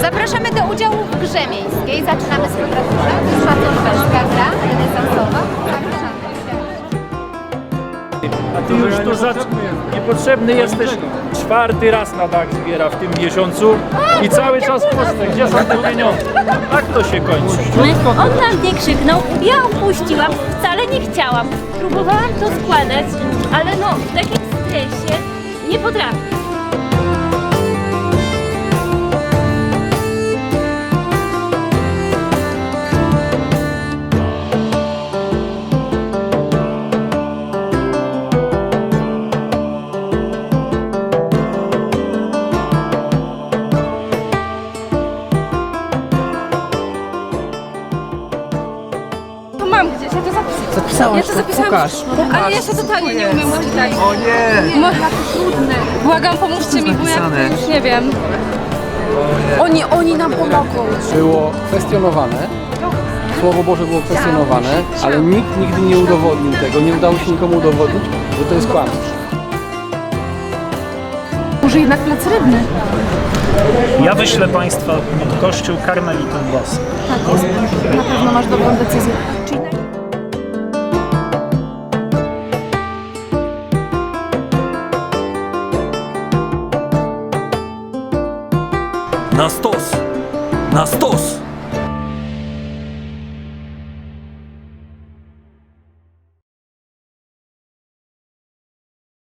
Zapraszamy do udziału w grze miejskiej. Zaczynamy z kwadraturą. To jest bardzo szwedzka gra, renesansowa. Zapraszamy. A ty już tu za... niepotrzebny jesteś. Czwarty raz na dach zbiera w tym miesiącu i cały czas puste. Gdzie są te pieniądze? Tak to się kończy. On na mnie krzyknął, ja opuściłam, wcale nie chciałam. Próbowałam to składać, ale no w takim stresie nie potrafię. To ja to zapisałam. Zapisałaś Ja to zapisałam. Pokaż. Ale ja się totalnie nie umiem czytać. O nie! Może to trudne. Błagam, pomóżcie mi, bo ja to już nie wiem. Oni, oni nam pomogą. Było kwestionowane. Słowo Boże było kwestionowane, ale nikt nigdy nie udowodnił tego. Nie udało się nikomu udowodnić, że to jest kłamstwo. Może jednak plac rybny. Ja wyślę Państwa pod kościół karmelitą boską. Na pewno masz dobrą decyzję. Czyli Na stos! Na stos!